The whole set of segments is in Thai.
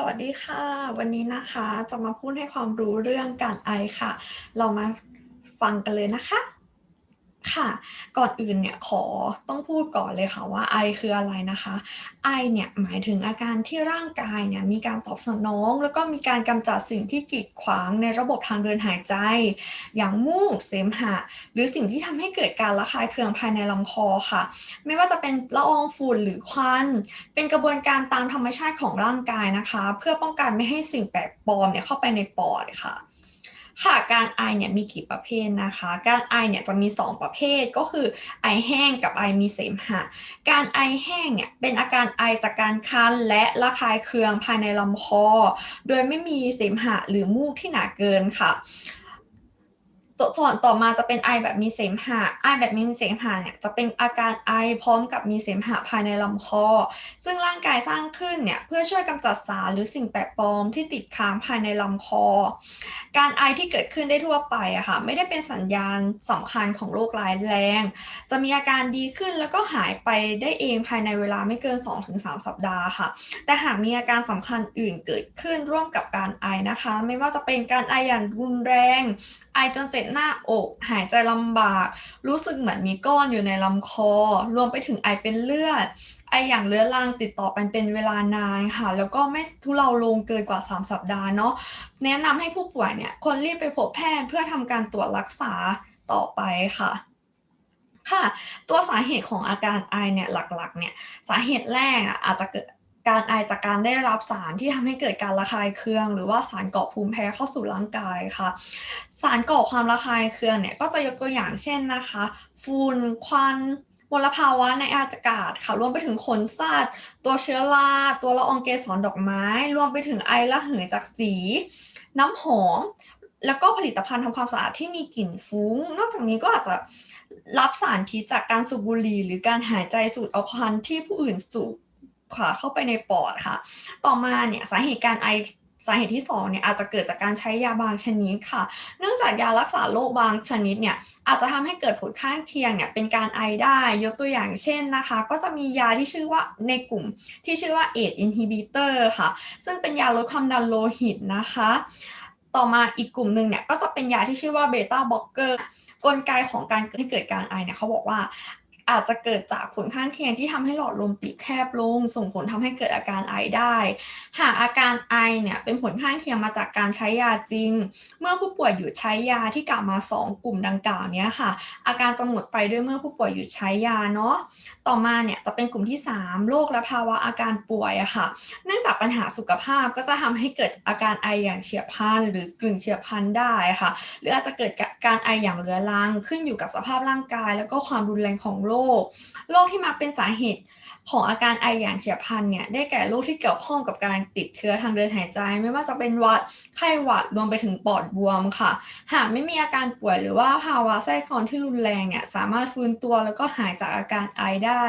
สวัสดีค่ะ วันนี้นะคะจะมาพูดให้ความรู้เรื่องการไอค่ะ เรามาฟังกันเลยนะคะ ค่ะ ก่อนอื่นเนี่ยขอต้องพูดก่อนเลยค่ะว่าไอคืออะไรนะคะ ไอเนี่ยหมายถึงอาการที่ร่างกายเนี่ยมีการตอบสนอง แล้วก็มีการกำจัดสิ่งที่กีดขวางในระบบทางเดินหายใจ อย่างมูกเสมหะ หรือสิ่งที่ทำให้เกิดการระคายเคืองภายในลำคอค่ะ ไม่ว่าจะเป็นละอองฝุ่นหรือควัน เป็นกระบวนการตามธรรมชาติของร่างกายนะคะ เพื่อป้องกันไม่ให้สิ่งแปลกปลอมเนี่ยเข้าไปในปอดค่ะ ค่ะการไอเนี่ยมีกี่ประเภทนะคะ การไอเนี่ยจะมี 2 ประเภทก็คือไอแห้งกับไอมีเสมหะ การไอแห้งเนี่ยเป็นอาการไอจากการคันและระคายเคืองภายในลำคอ โดยไม่มีเสมหะหรือมูกที่หนาเกินค่ะ ตัวส่วนต่อมาจะเป็นไอแบบมีเสมหะ ไอแบบมีเสมหะเนี่ยจะเป็นอาการไอพร้อมกับมีเสมหะภายในลำคอ ซึ่งร่างกายสร้างขึ้นเนี่ยเพื่อช่วยกำจัดสารหรือสิ่งแปลกปลอมที่ติดค้างภายในลำคอ การไอที่เกิดขึ้นได้ทั่วไปอะค่ะไม่ได้เป็นสัญญาณสำคัญของโรคร้ายแรง จะมีอาการดีขึ้นแล้วก็หายไปได้เองภายในเวลาไม่เกิน 2-3 สัปดาห์ค่ะ แต่หากมีอาการสำคัญอื่นเกิดขึ้นร่วมกับการไอนะคะ ไม่ว่าจะเป็นการไออย่างรุนแรง ไอจนเจ็บหน้าอก หายใจลำบาก รู้สึกเหมือนมีก้อนอยู่ในลำคอ รวมไปถึงไอเป็นเลือด ไออย่างเรื้อรังติดต่อกันเป็นเวลานานค่ะ แล้วก็ไม่ทุเลาลงเกินกว่า 3 สัปดาห์เนาะแนะนำให้ผู้ป่วยเนี่ยควรรีบไปพบแพทย์เพื่อทำการตรวจรักษาต่อไปค่ะค่ะตัวสาเหตุของอาการไอเนี่ยหลักๆเนี่ยสาเหตุแรกอะอาจจะเกิด การไอจากการได้รับสารที่ทำให้เกิดการระคายเคือง หรือว่าสารก่อภูมิแพ้เข้าสู่ร่างกายค่ะ สารก่อความระคายเคืองเนี่ยก็จะยกตัวอย่างเช่นนะคะฝุ่นควันมลภาวะในอากาศค่ะรวมไปถึงขนสัตว์ตัวเชื้อราตัวละอองเกสรดอกไม้ รวมไปถึงไอระเหยจากสี น้ำหอม แล้วก็ผลิตภัณฑ์ทำความสะอาดที่มีกลิ่นฟุ้ง นอกจากนี้ก็อาจจะรับสารพิษจากการสูบบุหรี่หรือการหายใจสูดเอาควันที่ผู้อื่นสูบ ค่ะเข้าไปในปอดค่ะ ต่อมาเนี่ยสาเหตุการไอสาเหตุที่2เนี่ยอาจจะเกิดจากการใช้ยาบางชนิดค่ะ เนื่องจากยารักษาโรคบางชนิดเนี่ยอาจจะทำให้เกิดผลข้างเคียงเนี่ยเป็นการไอได้ยกตัวอย่างเช่นนะคะ ก็จะมียาที่ชื่อว่าในกลุ่มที่ชื่อว่า ACE inhibitor ค่ะ ซึ่งเป็นยาลดความดันโลหิตนะคะ ต่อมาอีกกลุ่มหนึ่งเนี่ยก็จะเป็นยาที่ชื่อว่าเบต้าบล็อกเกอร์กลไกของการให้เกิดการไอเนี่ยเขาบอกว่า อาจจะเกิดจากผลข้างเคียงที่ทำให้หลอดลมตีบแคบลง ส่งผลทำให้เกิดอาการไอได้ หากอาการไอเนี่ยเป็นผลข้างเคียงมาจากการใช้ยาจริง เมื่อผู้ป่วยหยุดใช้ยาที่กล่าวมา 2 กลุ่มดังกล่าวเนี้ยค่ะ อาการจะหมดไปด้วยเมื่อผู้ป่วยหยุดใช้ยาเนาะต่อมาเนี่ยจะเป็นกลุ่มที่ 3 โรคและภาวะอาการป่วยอะค่ะ เนื่องจากปัญหาสุขภาพก็จะทำให้เกิดอาการไออย่างเฉียบพลันหรือกลึงเฉียบพลันได้ค่ะ หรืออาจจะเกิด การไออย่างเรื้อรังขึ้นอยู่กับสภาพร่างกาย แล้วก็ความรุนแรงของโรคโรคที่มาเป็นสาเหตุของอาการไออย่างเฉียบพลันเนี่ยได้แก่โรคที่เกี่ยวข้องกับการติดเชื้อทางเดินหายใจ ไม่ว่าจะเป็นวัดไข้หวัดรวมไปถึงปอดบวมค่ะ หากไม่มีอาการป่วยหรือว่าภาวะแทรกซ้อนที่รุนแรงเนี่ยสามารถฟื้นตัวแล้วก็หายจากอาการไอได้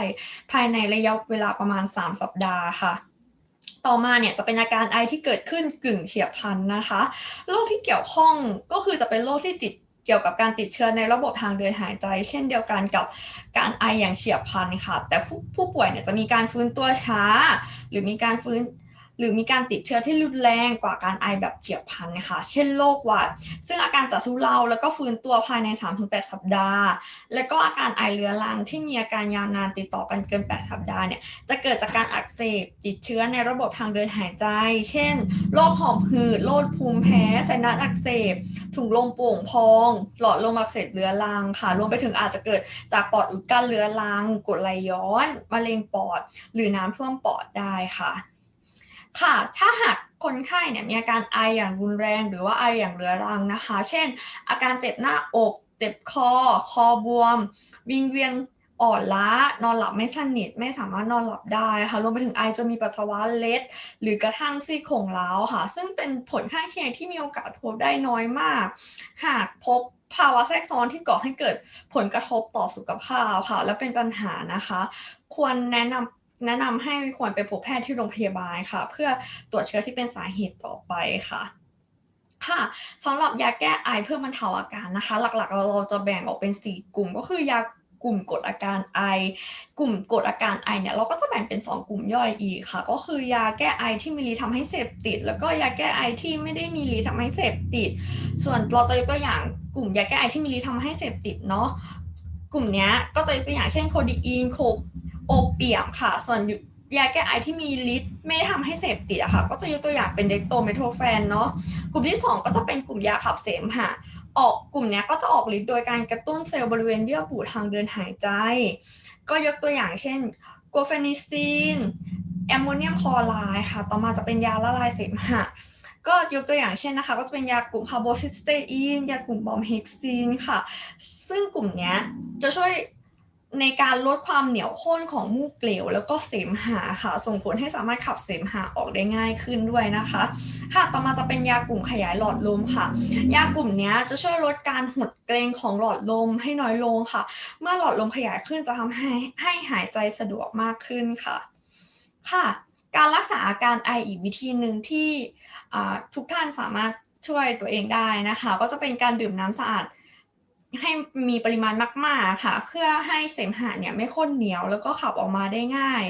ภายในระยะเวลาประมาณ 3 สัปดาห์ค่ะต่อมาเนี่ยจะเป็นอาการไอที่เกิดขึ้นกึ่งเฉียบพลันนะคะ โรคที่เกี่ยวข้องก็คือจะเป็นโรคที่ติด กี่ยวกับการติดเชื้อในระบบทางเดินหายใจ เช่นเดียวกันกับการไออย่างเฉียบพลันค่ะ แต่ผู้ป่วยเนี่ยจะมีการฟื้นตัวช้า หรือมีการฟื้นหรือมีการติดเชื้อที่รุนแรงกว่าการไอแบบเฉียบพลันนะคะ เช่นโรคหวัด ซึ่งอาการจะทุเลาแล้วก็ฟื้นตัวภายใน 3-8 สัปดาห์ และก็อาการไอเรื้อรังที่มีอาการยาวนานติดต่อกันเกิน 8 สัปดาห์เนี่ย จะเกิดจากการอักเสบติดเชื้อในระบบทางเดินหายใจ เช่น โรคหอบหืด โรคภูมิแพ้ไซนัสอักเสบ ถุงลมโป่งพอง หลอดลมอักเสบเรื้อรังค่ะรวมไปถึงอาจจะเกิดจากปอดอุดกั้นเรื้อรังกรดไหลย้อนมะเร็งปอด หรือน้ำท่วมปอดได้ค่ะ ค่ะ ถ้าหากคนไข้เนี่ยมีอาการไออย่างรุนแรงหรือว่าไออย่างเรื้อรังนะคะ เช่น อาการเจ็บหน้าอก เจ็บคอ คอบวม วิงเวียน อ่อนล้านอนหลับไม่สนิทไม่สามารถนอนหลับได้ค่ะรวมไปถึงไอจะมีปัสสาวะเล็ด หรือกระทั่งซี่โครงร้าวค่ะ ซึ่งเป็นผลข้างเคียงที่มีโอกาสพบได้น้อยมาก หากพบภาวะแทรกซ้อนที่ก่อให้เกิดผลกระทบต่อสุขภาพค่ะ และเป็นปัญหานะคะ ควรแนะนำแนะนำให้ควรไปพบแพทย์ที่โรงพยาบาลค่ะ เพื่อตรวจเชื้อที่เป็นสาเหตุต่อไปค่ะค่ะสำหรับยาแก้ไอเพื่อบรรเทาอาการนะคะ หลักๆเราเราจะแบ่งออกเป็น 4 กลุ่ม ก็คือยา กลุ่มกดอาการไอ กลุ่มกดอาการไอเนี่ยเราก็จะแบ่งเป็น 2 กลุ่มย่อยอีกค่ะ ก็คือยาแก้ไอที่มีฤทธิ์ทำให้เสพติด แล้วก็ยาแก้ไอที่ไม่ได้มีฤทธิ์ทำให้เสพติด ส่วนเราจะยกตัวอย่างกลุ่มยาแก้ไอที่มีฤทธิ์ทำให้เสพติดเนาะกลุ่มเนี้ยก็จะยกตัวอย่างเช่นโคดีอีนโคโอเปียมค่ะ ส่วนยาแก้ไอที่มีฤทธิ์ไม่ได้ทำให้เสพติดอะค่ะ ก็จะยกตัวอย่างเป็นเด็กโตเมโทแฟนเนาะกลุ่มที่ 2 ก็จะเป็นกลุ่มยาขับเสมหะ ออกกลุ่มนี้ก็จะออกฤทธิ์โดยการกระตุ้นเซลล์บริเวณเยื่อบุทางเดินหายใจ ก็ยกตัวอย่างเช่นกรูเฟนิซินแอมโมเนียมคลอไรด์ค่ะ ต่อมาจะเป็นยาละลายเสมหะก็ยกตัวอย่างเช่นนะคะ ก็จะเป็นยากลุ่มคาร์โบซิสเตอีนยากลุ่มบอมเฮกซีนค่ะ ซึ่งกลุ่มเนี้ยจะช่วย ในการลดความเหนียวข้นของมูกเหลว แล้วก็เสมหะค่ะ ส่งผลให้สามารถขับเสมหะออกได้ง่ายขึ้นด้วยนะคะค่ะต่อมาจะเป็นยากลุ่มขยายหลอดลมค่ะ ยากลุ่มนี้จะช่วยลดการหดเกรงของหลอดลมให้น้อยลงค่ะ เมื่อหลอดลมขยายขึ้นจะทำให้ให้หายใจสะดวกมากขึ้นค่ะ ค่ะ การรักษาอาการไออีกวิธีหนึ่งที่ทุกท่านสามารถช่วยตัวเองได้นะคะ ก็จะเป็นการดื่มน้ำสะอาด ให้มีปริมาณมากๆค่ะ เพื่อให้เสมหะเนี่ยไม่ข้นเหนียวแล้วก็ขับออกมาได้ง่าย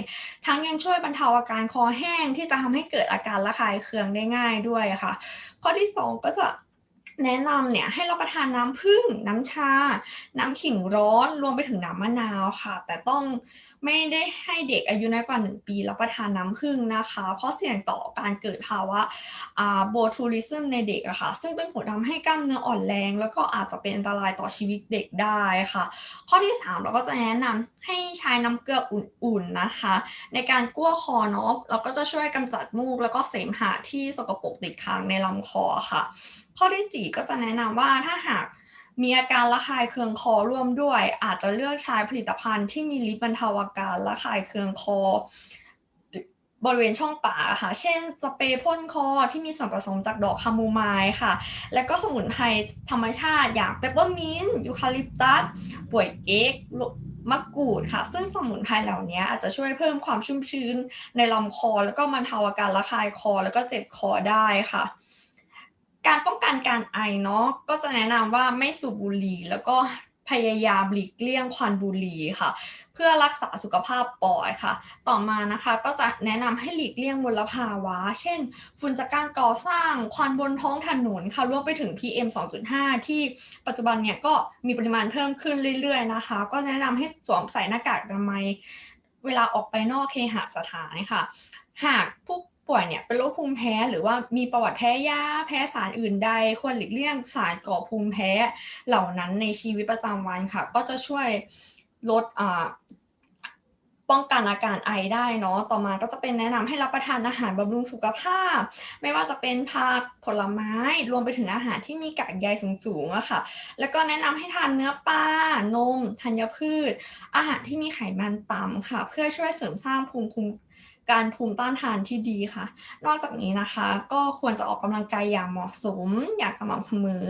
ทั้งยังช่วยบรรเทาอาการคอแห้งที่จะทำให้เกิดอาการระคายเคืองได้ง่ายด้วยค่ะ ข้อที่ 2 ก็จะแนะนำเนี่ยให้รับประทานน้ำผึ้งน้ำชา น้ำขิงร้อนรวมไปถึงน้ำมะนาวค่ะ แต่ต้อง ไม่ได้ให้เด็กอายุน้อยกว่า 1 ปีรับประทานน้ำผึ้งนะคะ เพราะเสี่ยงต่อการเกิดภาวะโบทูริซึมในเด็กอะค่ะ ซึ่งเป็นผลทำให้กล้ามเนื้ออ่อนแรง แล้วก็อาจจะเป็นอันตรายต่อชีวิตเด็กได้ค่ะ ข้อที่ 3 เราก็จะแนะนำให้ใช้น้ำเกลืออุ่นๆนะคะ ในการกั้วคอเนาะเราก็จะช่วยกำจัดมูก แล้วก็เสมหะที่สกปรกติดค้างในลำคอค่ะ ข้อที่ 4 ก็จะแนะนำว่าถ้าหาก มีอาการระคายเคืองคอร่วมด้วย อาจจะเลือกใช้ผลิตภัณฑ์ที่มีฤทธิ์บรรเทาอาการระคายเคืองคอบริเวณช่องปากค่ะ เช่น สเปรย์พ่นคอที่มีส่วนผสมจากดอกคาโมไมล์ค่ะ และก็สมุนไพรธรรมชาติอย่างเปปเปอร์มินต์ยูคาลิปตัสป่วยเก๊กมะกรูดค่ะ ซึ่งสมุนไพรเหล่านี้อาจจะช่วยเพิ่มความชุ่มชื้นในลำคอ แล้วก็บรรเทาอาการระคายคอ แล้วก็เจ็บคอได้ค่ะ การป้อง กันการไอเนาะก็จะแนะนำว่าไม่สูบบุหรี่แล้วก็พยายามหลีกเลี่ยงควันบุหรี่ค่ะ เพื่อรักษาสุขภาพปอดค่ะ ต่อมานะคะก็จะแนะนำให้หลีกเลี่ยงมลภาวะ เช่น ฝุ่นจากการก่อสร้างควันบนท้องถนนค่ะรวมไปถึง PM 2.5 ที่ปัจจุบันเนี่ยก็มีปริมาณเพิ่มขึ้นเรื่อยๆนะคะ ก็แนะนำให้สวมใส่หน้ากากอนามัยเวลาออกไปนอกเคหสถานค่ะ หากผู้ ป่วยเนี่ยเป็นโรคภูมิแพ้หรือว่ามีประวัติแพ้ยาแพ้สารอื่นใดควรหลีกเลี่ยงสารก่อภูมิแพ้เหล่านั้นในชีวิตประจำวันค่ะ ก็จะช่วยลดป้องกันอาการไอได้เนาะ ต่อมาก็จะเป็นแนะนำให้รับประทานอาหารบำรุงสุขภาพ ไม่ว่าจะเป็นผักผลไม้ รวมไปถึงอาหารที่มีกากใยสูงๆอะค่ะ แล้วก็แนะนำให้ทานเนื้อปลา นม ธัญพืช อาหารที่มีไขมันต่ำค่ะ เพื่อช่วยเสริมสร้างภูมิคุ้ม การภูมิต้านทานที่ดีค่ะ นอกจากนี้นะคะ ก็ควรจะออกกำลังกายอย่างเหมาะสม อย่างสม่ำเสมอ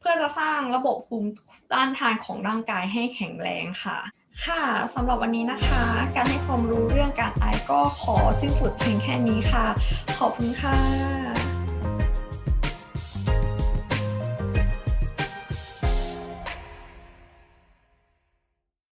เพื่อจะสร้างระบบภูมิต้านทานของร่างกายให้แข็งแรงค่ะ ค่ะสำหรับวันนี้นะคะ การให้ความรู้เรื่องการไอก็ขอสิ้นสุดเพียงแค่นี้ค่ะ ขอบคุณค่ะ